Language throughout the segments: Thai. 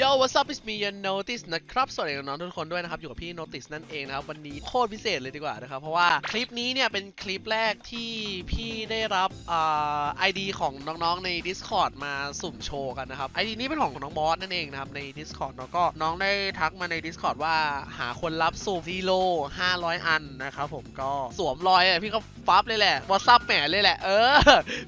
Yo what's up it's me y o Notice นะครับ สวัสดีน้องทุกคนด้วยนะครับ อยู่กับพี่ Notice นั่นเองนะครับ วันนี้โคตรพิเศษเลยดีกว่านะครับ เพราะว่าคลิปนี้เนี่ย เป็นคลิปแรกที่พี่ได้รับอ่า ID ของน้องๆใน Discord มาสุ่มโชว์กันนะครับ ID นี้เป็นของน้องบอสนั่นเองนะครับ ใน Discord แล้วก็น้องได้ทักมาใน Discord ว่าหาคนรับสุ่มซีโร่500 อันนะครับผมก็สวมรอยอะพี่ก็ฟับเลยแหละวอทซับแหมเลยแหละ เออ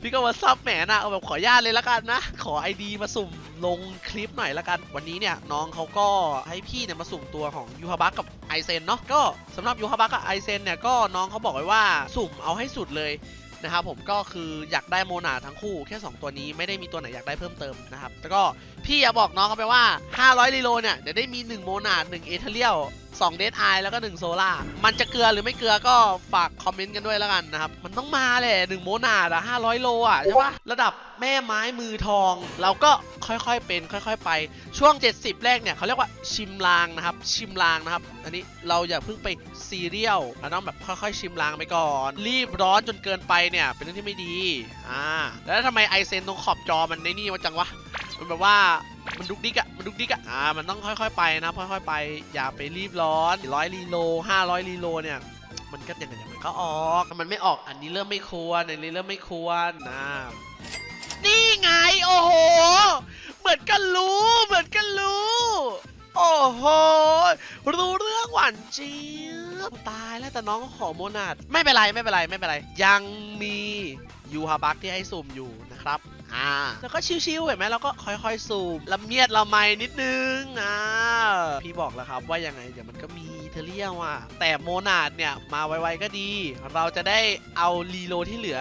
พี่ก็วอทซับแหมนะเอาแบบขอญาตเลยละกันนะ ขอ ID มาสุ่มลงคลิปหน่อยละกัน วันนี้เนี่ยน้องเขาก็ให้พี่เนี่ยมาสุ่มตัวของยูฮาบักกับไอเซนเนาะ ก็สำหรับยูฮาบักกับไอเซนเนี่ยก็น้องเขาบอกไว้ว่าสุ่มเอาให้สุดเลยนะครับผมก็คืออยากได้โมนาทั้งคู่แค่ 2 ตัวนี้ไม่ได้มีตัวไหนอยากได้เพิ่มเติมนะครับแล้วก็พี่อยาบอกน้องเขาไปว่า 500ลีโลเนี่ยเดี๋ยวได้มี 1 โมนา1เอเทเรียล 2เดทไอแล้วก็ 1 โซล่า มันจะเกลือหรือไม่เกลือก็ฝากคอมเมนต์กันด้วยแล้วกันนะครับ มันต้องมาแหละ1โมนาดอะ500โลอะใช่ปะระดับแม่ไม้มือทอง เราก็ค่อยๆเป็น ค่อย ๆ ไปช่วง 70 แรกเนี่ยเขาเรียกว่าชิมลางนะครับ ชิมลางนะครับ อันนี้เราอย่าเพิ่งไปซีเรียลเราต้องแบบค่อยๆ ชิมลางไปก่อน รีบร้อนจนเกินไปเนี่ย เป็นเรื่องที่ไม่ดีอ่าแล้วทำไมไอเซนตรงขอบจอมันในนี่วะจังวะมันแบบว่า มันดุกดิกอะมันดุกดิกอะอ่า มันต้องค่อยๆไปนะ ค่อยๆไป อย่าไปรีบร้อนร้อยลีโลห้าร้อยลีโลเนี่ย มันก็อย่างนั้นมันก็ออกถ้ามันไม่ออก อันนี้เริ่มไม่ควรอันนี้เริ่มไม่ควรนะ นี่ไง โอ้โห เหมือนกันรู้ เหมือนกันรู้ โอ้โห รู้เรื่องหวานเจี๊ยบตายแล้วแต่น้องขอโมนาดไม่เป็นไร ไม่เป็นไร ไม่เป็นไร ยังมียูฮาบักที่ให้สุ่มอยู่นะครับ อ่า แล้วก็ชิวๆเห็นไหมเราก็ค่อยๆสูบละเมียดละไมนิดนึงอ่าพี่บอกแล้วครับว่ายังไงเดี๋ยวมันก็มีเทเรียว่ะแต่โมนาดเนี่ยมาไวๆก็ดี เราจะได้เอารีโลที่เหลือ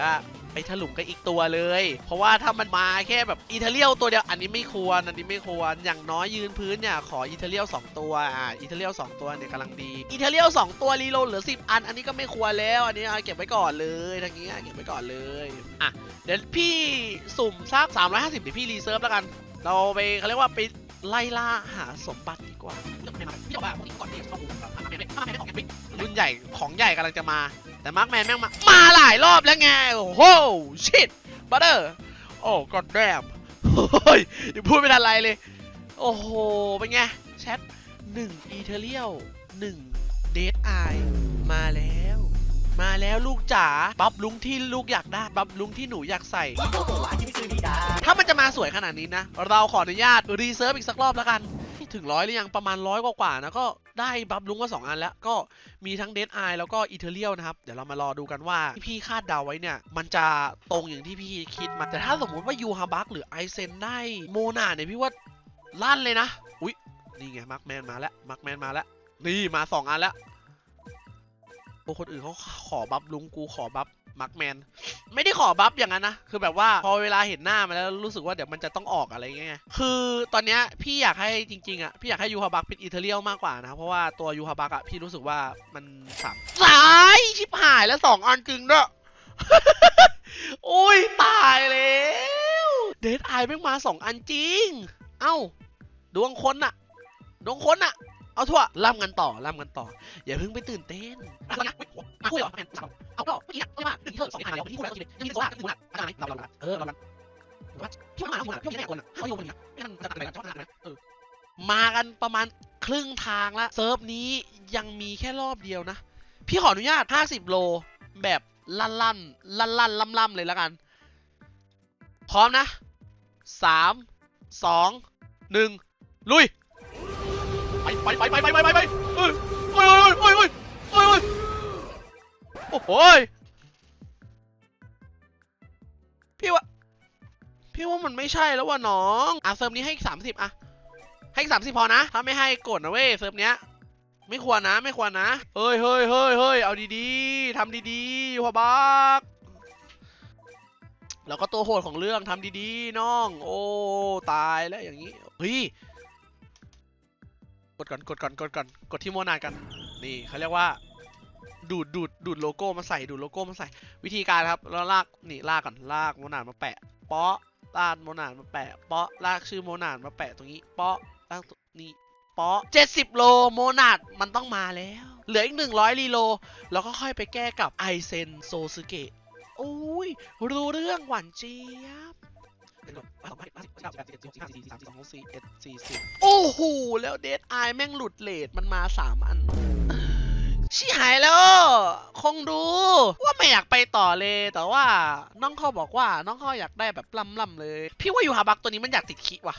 ไปถลุงกันอีกตัวเลย เพราะว่าถ้ามันมาแค่แบบอิตาเลียลตัวเดียวอันนี้ไม่ควรอันนี้ไม่ควรอย่างน้อยยืนพื้นเนี่ยขออิตาเลียล2ตัวอ่าอิตาเลียล2ตัวเนี่ยกำลังดีอิตาเลียล2ตัวรีโหลดเหลือ 10 อัน อันนี้ก็ไม่ควรแล้วอันนี้เอาเก็บไว้ก่อนเลยทางนี้เก็บไว้ก่อนเลยอะเดี๋ยวพี่สุ่มสัก350เดี๋ยวพี่รีเซิร์ฟแล้วกัน เราไปเขาเรียกว่าไป ไล่ล่าหาสมบัติดีกว่ารุ่นใหญ่ของใหญ่กำลังจะมา แต่มาร์กแมนแม่งมา มาหลายรอบแล้วไง โอ้โห ชิตบัตเตอร์โอ้กอดแดมโอ้ยยังพูดไม่ทันไรเลย โอ้โห เป็นไง แชทหนึ่งอีเทเรียลหนึ่งเดทไอมาแล้ว มาแล้วลูกจ๋าบับลุงที่ลูกอยากได้ บับลุงที่หนูอยากใส่ มันจะมาสวยขนาดนี้นะ เราขออนุญาตรีเซิร์ฟอีกสักรอบแล้วกันถึงร้อยหรือยังประมาณร้อยกว่าๆนะก็ได้บัฟลุงมาสองอันแล้ว ก็มีทั้งเดดไอแล้วก็อีเทเรียลนะครับ เดี๋ยวเรามารอดูกันว่าพี่คาดเดาไว้เนี่ย มันจะตรงอย่างที่พี่คิดมา แต่ถ้าสมมติว่ายูฮาบักหรือไอเซนได้โมนาเนี่ยพี่ว่าลั่นเลยนะ อุ๊ย นี่ไงมาร์กแมนมาแล้วมาร์กแมนมาแล้ว นี่มาสองอันแล้วโอ้คนอื่นเขาขอบัฟลุงกูขอบัฟ มาร์กแมนไม่ได้ขอบัฟอย่างนั้นนะคือแบบว่าพอเวลาเห็นหน้ามันแล้วรู้สึกว่าเดี๋ยวมันจะต้องออกอะไรเงี้ยคือตอนเนี้ยพี่อยากให้จริงๆอะพี่อยากให้ยูฮาบักเป็นอิตาเลียลมากกว่านะเพราะว่าตัวยูฮาบักอะพี่รู้สึกว่ามันสามสายชิบหายแล้วสองอันจริงด้วยโอ้ยตายแล้วเดทไอแม่งมาสองอันจริง เอ้าดวงคนน่ะดวงคนน่ะเอาทั่วล่ำกันต่อล่ำกันต่อ อย่าเพิ่งไปตื่นเต้น เขาก็พี่หนักมากที่เธอสองที่ผ่านแล้วที่คู่แล้วก็จริงยังมีโซล่าก็คือหนักอาจารย์ไหมเราเราเออเราเราพี่มาหนักพี่มาหลักพี่มาหนักคนเขาโยนคนนะไม่นั่นจะตัดไหนกันชอบหนักนะเออมากันประมาณครึ่งทางละเซิร์ฟนี้ยังมีแค่รอบเดียวนะ พี่ขออนุญาต 50 โล แบบลั่นลั่นลั่นลั่นล่ำล่ำเลยแล้วกัน พร้อมนะ 3 2 1 ลุย ไปไปไปไปไปไปไปเฮ้ยเฮ้ยเอ้ยเอ้ย โอ้โหยพี่ว่า พี่ว่ามันไม่ใช่แล้วว่ะน้องอะเซิร์ฟนี้ให้สามสิบอะ ให้สามสิบพอนะ ถ้าไม่ให้กดนะเว้ยเซิร์ฟเนี้ย ไม่ควรนะ ไม่ควรนะ เฮ้ยเฮ้ยเฮ้ยเฮ้ยเอาดีๆทำดีๆยูฮาบักแล้วก็ตัวโหดของเรื่องทำดีๆน้อง โอ้ตายแล้วอย่างนี้เฮ้ยกดก่อนกดก่อนกดก่อนกดที่โมนากัน นี่เขาเรียกว่า ดูดดูดดูดโลโก้มาใส่ดูดโลโก้มาใส่ วิธีการครับเราลากนี่ลากก่อนลากโมนามาแปะเปาะลากโมนาดมาแปะเปาะลากชื่อโมนาดมาแปะตรงนี้เปาะลากตรงนี้เปาะเจ็ดสิบโลโมนาดมันต้องมาแล้ว เหลืออีกหนึ่งร้อยลีโลแล้วก็ค่อยไปแก้กับไอเซนโซซึเกะโอ้ยรู้เรื่องหวานเจี๊ยบสามสิบสี่สิบโอ้โหแล้วเดดไอแม่งหลุดเลทมันมาสามอัน ชิหายแล้ว คงดูว่าไม่อยากไปต่อเลย แต่ว่าน้องเขาบอกว่าน้องเขาอยากได้แบบล่ำๆเลย พี่ว่ายูฮาบักตัวนี้มันอยากติดคิว่ะ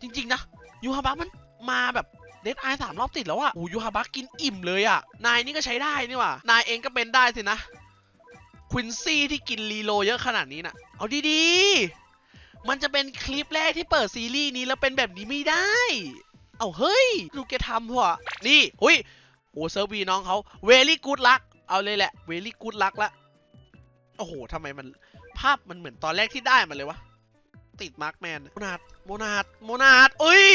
จริง ๆ นะยูฮาบักมันมาแบบเดดไอสามรอบติดแล้วอะอ้ยูฮาบักกินอิ่มเลยอะนายนี่ก็ใช้ได้นี่ว่ะ นายเองก็เป็นได้สินะ ควินซี่ที่กินรีโลเยอะขนาดนี้น่ะ เอาดีๆ มันจะเป็นคลิปแรกที่เปิดซีรีส์นี้แล้วเป็นแบบนี้ไม่ได้ เอาเฮ้ย ลูกแกทำพวะนี่หุย โอ้เซอร์วีน้องเขาเวลี่กูดลักเอาเลยแหละเวลี่กูดลักละโอ้โหทำไมมันภาพมันเหมือนตอนแรกที่ได้มันเลยวะ ติดมาร์กแมนโมนาดโมนาดโมนาดเอ้ย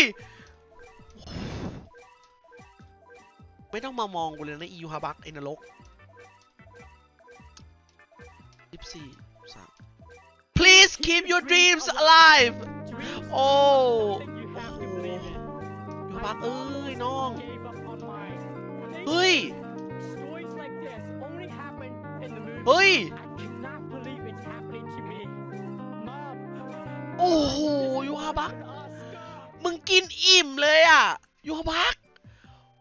ไม่ต้องมามองกูเลยนะอียูฮาบักไอ้นรกยี่สี่สาม please keep your dreams alive โอ้ยูฮาบักเอ้ยน้อง เฮ้ย โอ้โหยูฮาบัก มึงกินอิ่มเลยอะยูฮาบัก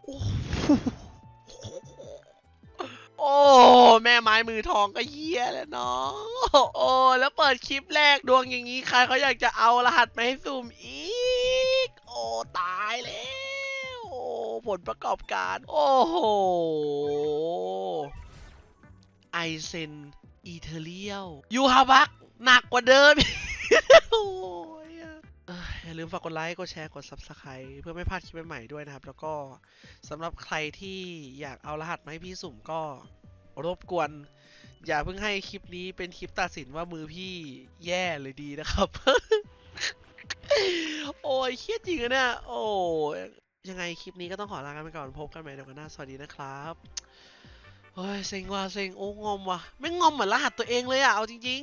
โอ้โหโอ้แม่ไม้มือทองก็เยี่ยแล้วเนาะโอ้แล้วเปิดคลิปแรกดวงอย่างนี้ใครเขาอยากจะเอารหัสมาให้สุ่มอีก โอ้ตายแล้ว โอ้ผลประกอบการ โอ้โห ไอเซนอีเทเรียลยูฮาบักหนักกว่าเดิมโอ้ยเอ้ยอย่าลืมฝากกดไลค์ กดแชร์ กด Subscribe เพื่อไม่พลาดคลิปใหม่ๆด้วยนะครับ แล้วก็สำหรับใครที่อยากเอารหัสมาให้พี่สุ่มก็รบกวน อย่าเพิ่งให้คลิปนี้เป็นคลิปตัดสินว่ามือพี่แย่หรือดีนะครับ โอ้ยเครียดจริงอะเนี่ยโอ้ยยังไงคลิปนี้ก็ต้องขอลากันไปก่อนพบกันใหม่ในวันหน้า สวัสดีนะครับ เฮ้ยเซ็งว่ะเซ็งโอ้งอมว่ะไม่งงอมเหมือนรหัสตัวเองเลยอะเอาจริง